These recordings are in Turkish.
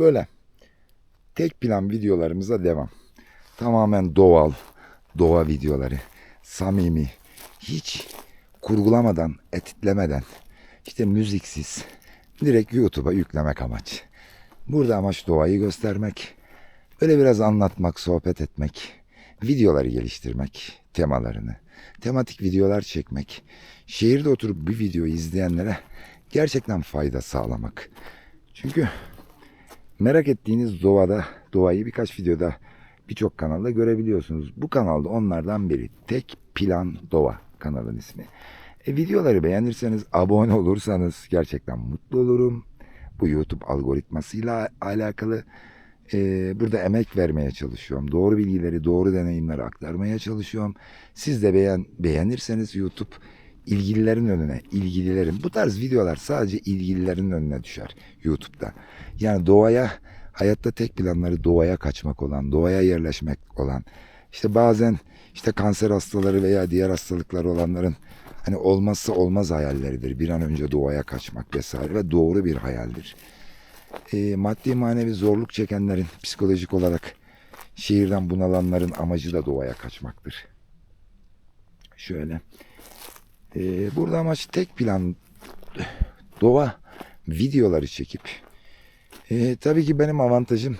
Böyle tek plan videolarımıza devam. Tamamen doğal, doğa videoları. Samimi, hiç kurgulamadan, editlemeden, işte müziksiz, direkt YouTube'a yüklemek amaç. Burada amaç doğayı göstermek, böyle biraz anlatmak, sohbet etmek, videoları geliştirmek, temalarını, tematik videolar çekmek, şehirde oturup bir videoyu izleyenlere gerçekten fayda sağlamak. Çünkü merak ettiğiniz doğada, doğayı birkaç videoda birçok kanalda görebiliyorsunuz. Bu kanalda onlardan biri. Tek Plan Doğa kanalın ismi. E, videoları beğenirseniz, abone olursanız gerçekten mutlu olurum. Bu YouTube algoritmasıyla alakalı e, burada emek vermeye çalışıyorum. Doğru bilgileri, doğru deneyimleri aktarmaya çalışıyorum. Siz de beğen, beğenirseniz YouTube ilgililerin önüne, ilgililerin. Bu tarz videolar sadece ilgililerin önüne düşer YouTube'da. Yani doğaya, hayatta tek planları doğaya kaçmak olan, doğaya yerleşmek olan. İşte bazen işte kanser hastaları veya diğer hastalıkları olanların hani olmazsa olmaz hayalleridir. Bir an önce doğaya kaçmak vesaire ve doğru bir hayaldir. E, maddi manevi zorluk çekenlerin psikolojik olarak şehirden bunalanların amacı da doğaya kaçmaktır. Şöyle. E, burada amaç tek plan doğa videoları çekip e, tabii ki benim avantajım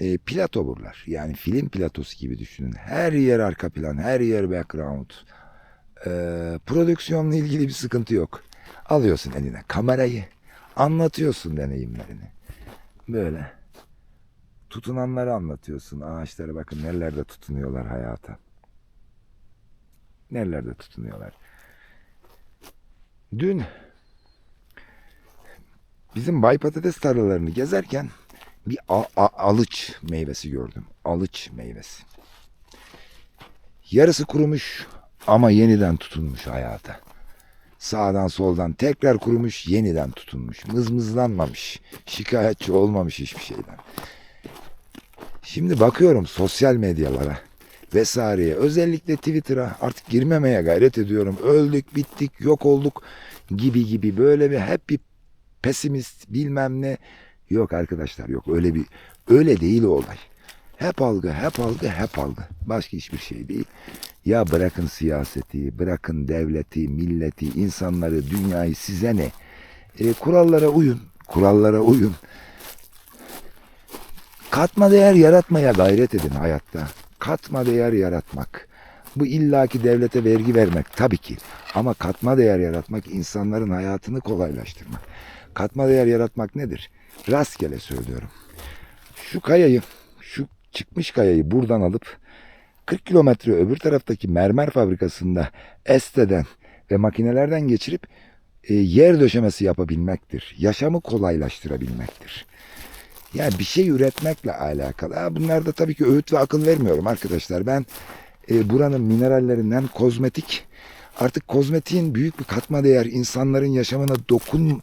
e, plato buralar. Yani film platosu gibi düşünün. Her yer arka plan, her yer background. E, prodüksiyonla ilgili bir sıkıntı yok. Alıyorsun eline kamerayı, anlatıyorsun deneyimlerini. Böyle. Tutunanları anlatıyorsun. Ağaçlara bakın nerelerde tutunuyorlar hayata. Nerelerde tutunuyorlar. Dün bizim bay patates tarlalarını gezerken bir a- a- alıç meyvesi gördüm. Alıç meyvesi. Yarısı kurumuş ama yeniden tutunmuş hayata. Sağdan soldan tekrar kurumuş, yeniden tutunmuş. Mızmızlanmamış, şikayetçi olmamış hiçbir şeyden. Şimdi bakıyorum sosyal medyalara vesaireye, özellikle Twitter'a artık girmemeye gayret ediyorum. Öldük, bittik, yok olduk gibi gibi böyle bir hep bir pesimist bilmem ne. Yok arkadaşlar yok öyle bir öyle değil o olay. Hep algı, hep algı, hep algı. Başka hiçbir şey değil. Ya bırakın siyaseti, bırakın devleti, milleti, insanları, dünyayı size ne? E, kurallara uyun, kurallara uyun. Katma değer yaratmaya gayret edin hayatta. Katma değer yaratmak. Bu illaki devlete vergi vermek tabii ki. Ama katma değer yaratmak insanların hayatını kolaylaştırmak. Katma değer yaratmak nedir? Rastgele söylüyorum. Şu kayayı, şu çıkmış kayayı buradan alıp 40 kilometre öbür taraftaki mermer fabrikasında esteden ve makinelerden geçirip e, yer döşemesi yapabilmektir. Yaşamı kolaylaştırabilmektir. Yani bir şey üretmekle alakalı. Ha, bunlar da tabii ki öğüt ve akıl vermiyorum arkadaşlar. Ben e, buranın minerallerinden kozmetik artık kozmetiğin büyük bir katma değer insanların yaşamına dokun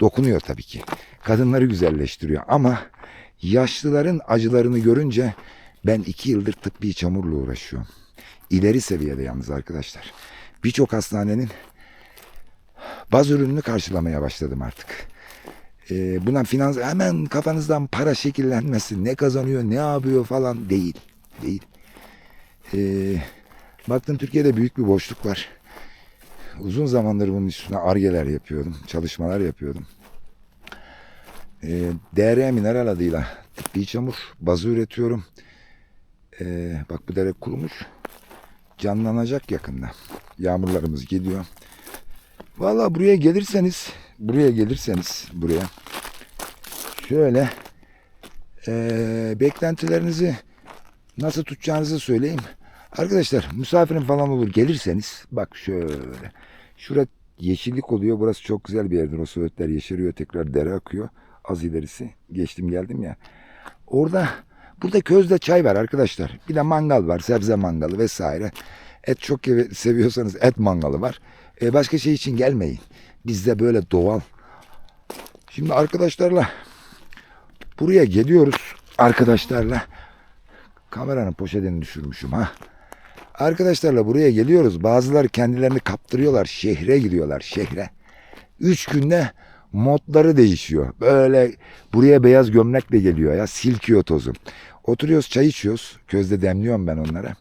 dokunuyor tabii ki. Kadınları güzelleştiriyor ama yaşlıların acılarını görünce ben iki yıldır tıbbi çamurla uğraşıyorum. İleri seviyede yalnız arkadaşlar. Birçok hastanenin baz ürününü karşılamaya başladım artık. Ee, buna finans hemen kafanızdan para şekillenmesin. Ne kazanıyor, ne yapıyor falan değil. Değil. Ee, baktım Türkiye'de büyük bir boşluk var. Uzun zamandır bunun üstüne argeler yapıyordum. Çalışmalar yapıyordum. Ee, DR mineral adıyla tıbbi çamur bazı üretiyorum. Ee, bak bu dere kurumuş. Canlanacak yakında. Yağmurlarımız geliyor. Valla buraya gelirseniz, buraya gelirseniz buraya şöyle ee, beklentilerinizi nasıl tutacağınızı söyleyeyim. Arkadaşlar misafirim falan olur gelirseniz bak şöyle şurada yeşillik oluyor. Burası çok güzel bir yerdir. O söğütler yeşeriyor tekrar dere akıyor. Az ilerisi geçtim geldim ya. Orada burada közde çay var arkadaşlar. Bir de mangal var. Sebze mangalı vesaire. Et çok seviyorsanız et mangalı var. E, başka şey için gelmeyin. Bizde böyle doğal. Şimdi arkadaşlarla buraya geliyoruz. Arkadaşlarla kameranın poşetini düşürmüşüm ha. Arkadaşlarla buraya geliyoruz. Bazıları kendilerini kaptırıyorlar. Şehre gidiyorlar şehre. Üç günde Modları değişiyor. Böyle buraya beyaz gömlekle geliyor ya. Silkiyor tozu. Oturuyoruz çay içiyoruz. Közde demliyorum ben onlara.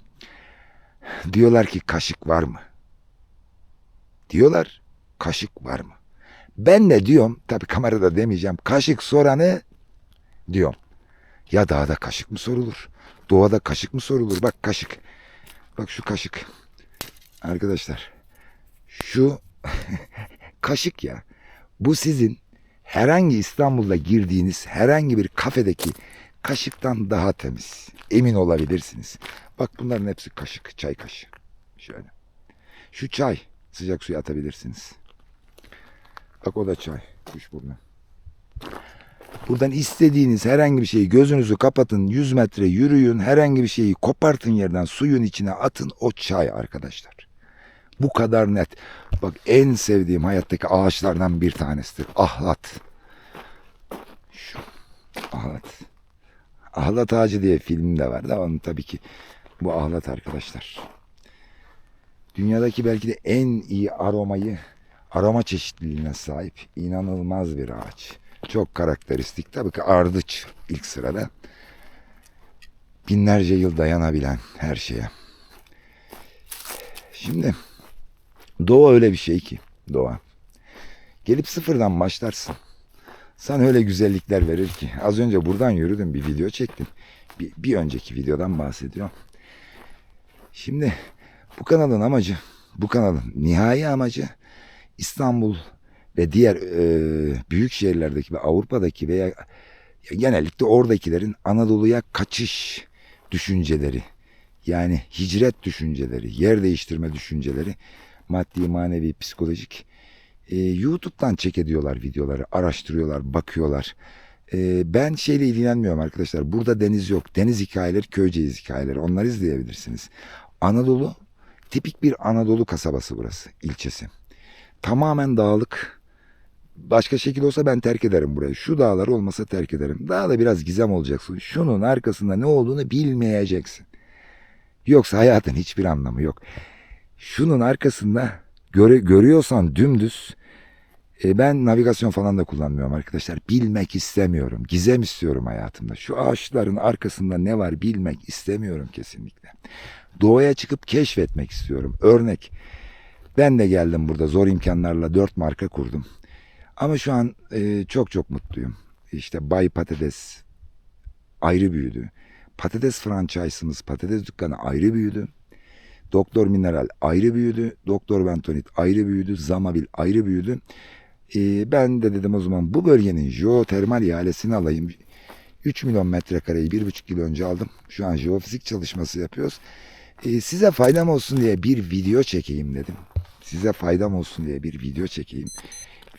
Diyorlar ki kaşık var mı? Diyorlar kaşık var mı? Ben de diyorum tabii kamerada demeyeceğim. Kaşık soranı diyorum. Ya dağda kaşık mı sorulur? Doğada kaşık mı sorulur? Bak kaşık. Bak şu kaşık. Arkadaşlar şu kaşık ya. Bu sizin herhangi İstanbul'da girdiğiniz herhangi bir kafedeki kaşıktan daha temiz. Emin olabilirsiniz. Bak bunların hepsi kaşık, çay kaşığı. Şöyle. Şu çay sıcak suya atabilirsiniz. Bak o da çay. Kuşburnu. Buradan istediğiniz herhangi bir şeyi gözünüzü kapatın, 100 metre yürüyün, herhangi bir şeyi kopartın yerden suyun içine atın o çay arkadaşlar. Bu kadar net. Bak en sevdiğim hayattaki ağaçlardan bir tanesidir. Ahlat. Şu ahlat. Ahlat ağacı diye film de vardı ama onun tabii ki bu ahlat arkadaşlar. Dünyadaki belki de en iyi aromayı, aroma çeşitliliğine sahip inanılmaz bir ağaç. Çok karakteristik. Tabii ki ardıç ilk sırada. Binlerce yıl dayanabilen her şeye. Şimdi doğa öyle bir şey ki doğa. Gelip sıfırdan başlarsın. Sana öyle güzellikler verir ki. Az önce buradan yürüdüm bir video çektim. Bir, bir önceki videodan bahsediyorum. Şimdi bu kanalın amacı, bu kanalın nihai amacı İstanbul ve diğer e, büyük şehirlerdeki ve Avrupa'daki veya genellikle oradakilerin Anadolu'ya kaçış düşünceleri yani hicret düşünceleri, yer değiştirme düşünceleri maddi, manevi, psikolojik e, YouTube'dan çek ediyorlar videoları, araştırıyorlar, bakıyorlar. E, ben şeyle ilgilenmiyorum arkadaşlar. Burada deniz yok. Deniz hikayeleri, köyceğiz hikayeleri. Onları izleyebilirsiniz. Anadolu, tipik bir Anadolu kasabası burası, ilçesi. Tamamen dağlık. Başka şekil olsa ben terk ederim burayı. Şu dağlar olmasa terk ederim. Daha da biraz gizem olacaksın. Şunun arkasında ne olduğunu bilmeyeceksin. Yoksa hayatın hiçbir anlamı yok. Şunun arkasında göre, görüyorsan dümdüz e, ben navigasyon falan da kullanmıyorum arkadaşlar. Bilmek istemiyorum. Gizem istiyorum hayatımda. Şu ağaçların arkasında ne var bilmek istemiyorum kesinlikle. Doğaya çıkıp keşfetmek istiyorum. Örnek ben de geldim burada zor imkanlarla dört marka kurdum. Ama şu an e, çok çok mutluyum. İşte Bay Patates ayrı büyüdü. Patates franchise'ımız patates dükkanı ayrı büyüdü. Doktor Mineral ayrı büyüdü. Doktor Bentonit ayrı büyüdü. Zamabil ayrı büyüdü. E, ben de dedim o zaman bu bölgenin jeotermal ihalesini alayım. 3 milyon metrekareyi 1,5 yıl önce aldım. Şu an jeofizik çalışması yapıyoruz. E, size faydam olsun diye bir video çekeyim dedim. Size faydam olsun diye bir video çekeyim.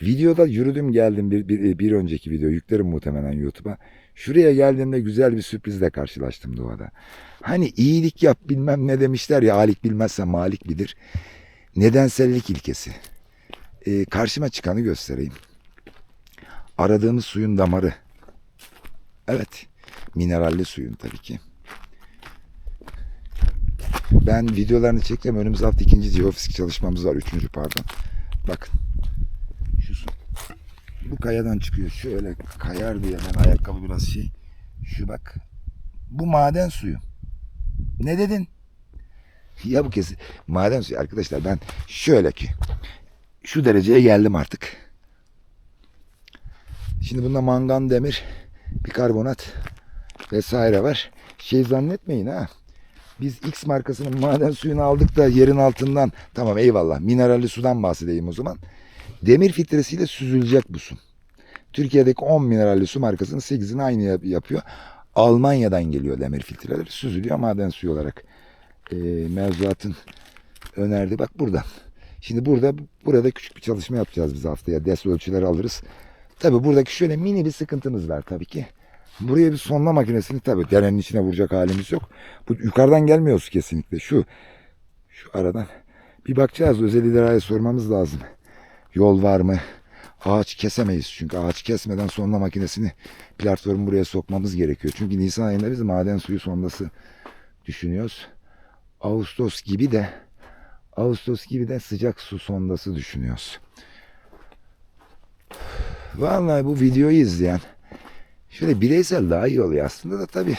Videoda yürüdüm geldim bir, bir, bir önceki video yüklerim muhtemelen YouTube'a. Şuraya geldiğimde güzel bir sürprizle karşılaştım doğada. Hani iyilik yap bilmem ne demişler ya alik bilmezse malik bilir. Nedensellik ilkesi. Ee, karşıma çıkanı göstereyim. Aradığımız suyun damarı. Evet. Mineralli suyun tabii ki. Ben videolarını çekeceğim. Önümüz hafta ikinci geofizik çalışmamız var. Üçüncü pardon. Bakın. Bu kayadan çıkıyor. Şöyle kayar diye ben ayakkabı biraz şey. Şu bak. Bu maden suyu. Ne dedin? Ya bu kez maden suyu arkadaşlar ben şöyle ki şu dereceye geldim artık. Şimdi bunda mangan demir, bikarbonat vesaire var. Şey zannetmeyin ha. Biz X markasının maden suyunu aldık da yerin altından tamam eyvallah mineralli sudan bahsedeyim o zaman. Demir filtresiyle süzülecek bu su. Türkiye'deki 10 mineralli su markasının 8'ini aynı yap- yapıyor. Almanya'dan geliyor demir filtreleri. Süzülüyor maden suyu olarak. E, mevzuatın önerdi. Bak buradan. Şimdi burada burada küçük bir çalışma yapacağız biz haftaya. Des ölçüleri alırız. Tabi buradaki şöyle mini bir sıkıntımız var tabii ki. Buraya bir sonla makinesini tabii derenin içine vuracak halimiz yok. Bu yukarıdan gelmiyoruz kesinlikle. Şu şu aradan bir bakacağız. Özel idareye sormamız lazım. Yol var mı? Ağaç kesemeyiz çünkü ağaç kesmeden sonla makinesini platformu buraya sokmamız gerekiyor. Çünkü Nisan ayında biz maden suyu sondası düşünüyoruz. Ağustos gibi de Ağustos gibi de sıcak su sondası düşünüyoruz. Vallahi bu videoyu izleyen şöyle bireysel daha iyi oluyor aslında da tabii.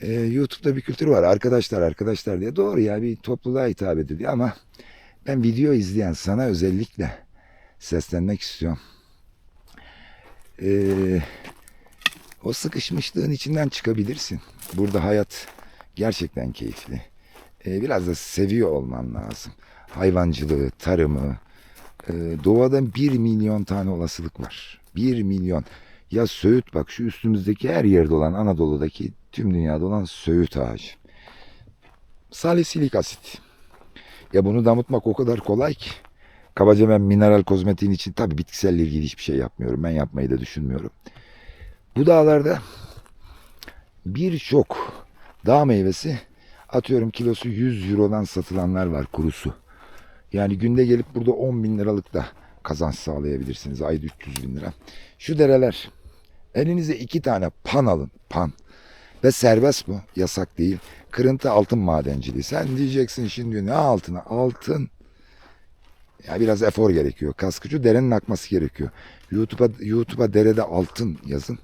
e, YouTube'da bir kültür var. Arkadaşlar arkadaşlar diye. Doğru ya bir topluluğa hitap ediliyor ama ben video izleyen sana özellikle seslenmek istiyorum. Ee, o sıkışmışlığın içinden çıkabilirsin. Burada hayat gerçekten keyifli. Ee, biraz da seviyor olman lazım. Hayvancılığı, tarımı. Ee, doğada bir milyon tane olasılık var. Bir milyon. Ya söğüt bak şu üstümüzdeki her yerde olan Anadolu'daki tüm dünyada olan söğüt ağacı. Salisilik asit. Ya bunu damıtmak o kadar kolay ki. Kabaca ben mineral kozmetiğin için tabii bitkiselle ilgili hiçbir şey yapmıyorum. Ben yapmayı da düşünmüyorum. Bu dağlarda birçok dağ meyvesi atıyorum kilosu 100 eurodan satılanlar var kurusu. Yani günde gelip burada 10 bin liralık da kazanç sağlayabilirsiniz. Ayda 300 bin lira. Şu dereler elinize iki tane pan alın. Pan. Ve serbest bu. Yasak değil. Kırıntı altın madenciliği. Sen diyeceksin şimdi ne altına? Altın. Ya biraz efor gerekiyor. Kaskıcı derenin akması gerekiyor. YouTube'a YouTube'a derede altın yazın.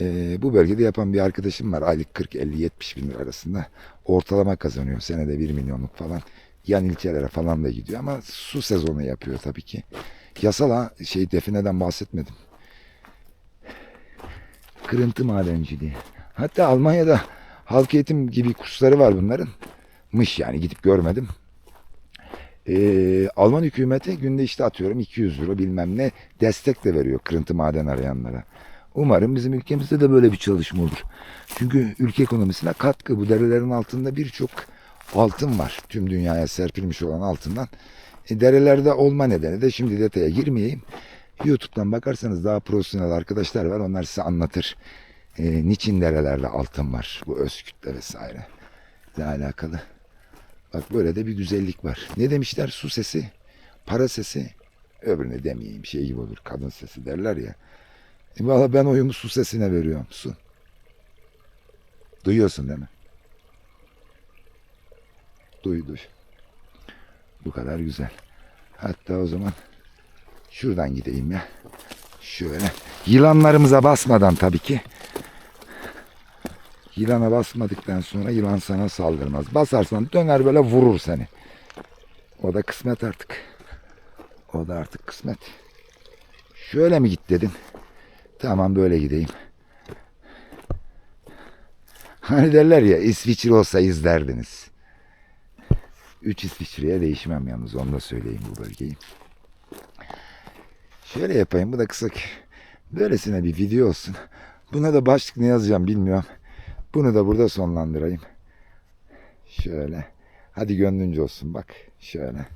Ee, bu bölgede yapan bir arkadaşım var. Aylık 40, 50, 70 bin lira arasında. Ortalama kazanıyor. Senede 1 milyonluk falan. Yan ilçelere falan da gidiyor ama su sezonu yapıyor tabii ki. Yasal ha, şey defineden bahsetmedim. Kırıntı madenciliği. Hatta Almanya'da halk eğitim gibi kursları var bunların. Mış yani gidip görmedim. Ee, Alman hükümeti günde işte atıyorum 200 euro bilmem ne destek de veriyor kırıntı maden arayanlara. Umarım bizim ülkemizde de böyle bir çalışma olur. Çünkü ülke ekonomisine katkı. Bu derelerin altında birçok altın var. Tüm dünyaya serpilmiş olan altından. E, derelerde olma nedeni de şimdi detaya girmeyeyim. YouTube'dan bakarsanız daha profesyonel arkadaşlar var. Onlar size anlatır. E, niçin derelerde altın var? Bu öz kütle vesaire. ile alakalı. Bak böyle de bir güzellik var. Ne demişler? Su sesi, para sesi. Öbürüne demeyeyim şey gibi olur. Kadın sesi derler ya. E, Valla ben oyumu su sesine veriyorum. Su. Duyuyorsun değil mi? Duy duy. Bu kadar güzel. Hatta o zaman şuradan gideyim ya. Şöyle. Yılanlarımıza basmadan tabii ki. Yılana basmadıktan sonra yılan sana saldırmaz. Basarsan döner böyle vurur seni. O da kısmet artık. O da artık kısmet. Şöyle mi git dedin? Tamam böyle gideyim. Hani derler ya İsviçre olsa izlerdiniz. Üç İsviçre'ye değişmem yalnız onu da söyleyeyim bu bölgeyi. Şöyle yapayım bu da kısa böylesine bir video olsun. Buna da başlık ne yazacağım bilmiyorum. Bunu da burada sonlandırayım. Şöyle. Hadi gönlünce olsun bak. Şöyle.